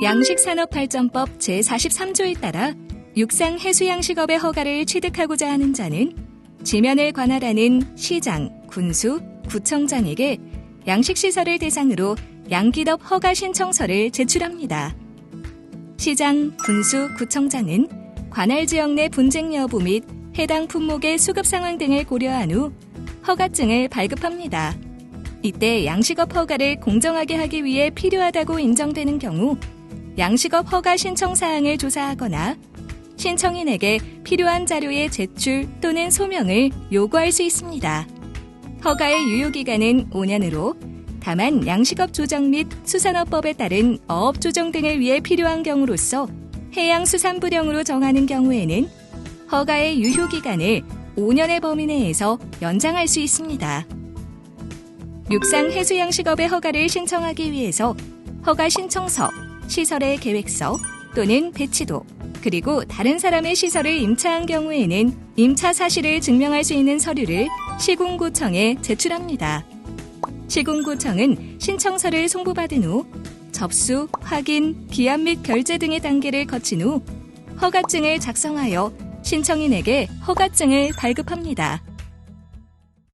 양식산업발전법 제43조에 따라 육상 해수양식업의 허가를 취득하고자 하는 자는 지면을 관할하는 시장, 군수, 구청장에게 양식시설을 대상으로 양기업 허가 신청서를 제출합니다. 시장, 군수, 구청장은 관할 지역 내 분쟁 여부 및 해당 품목의 수급 상황 등을 고려한 후 허가증을 발급합니다. 이때 양식업 허가를 공정하게 하기 위해 필요하다고 인정되는 경우 양식업 허가 신청 사항을 조사하거나 신청인에게 필요한 자료의 제출 또는 소명을 요구할 수 있습니다. 허가의 유효기간은 5년으로 다만 양식업 조정 및 수산업법에 따른 어업 조정 등을 위해 필요한 경우로서 해양수산부령으로 정하는 경우에는 허가의 유효기간을 5년의 범위 내에서 연장할 수 있습니다. 육상 해수양식업의 허가를 신청하기 위해서 허가 신청서, 시설의 계획서 또는 배치도, 그리고 다른 사람의 시설을 임차한 경우에는 임차 사실을 증명할 수 있는 서류를 시군구청에 제출합니다. 시군구청은 신청서를 송부받은 후 접수, 확인, 기한 및 결제 등의 단계를 거친 후 허가증을 작성하여 신청인에게 허가증을 발급합니다.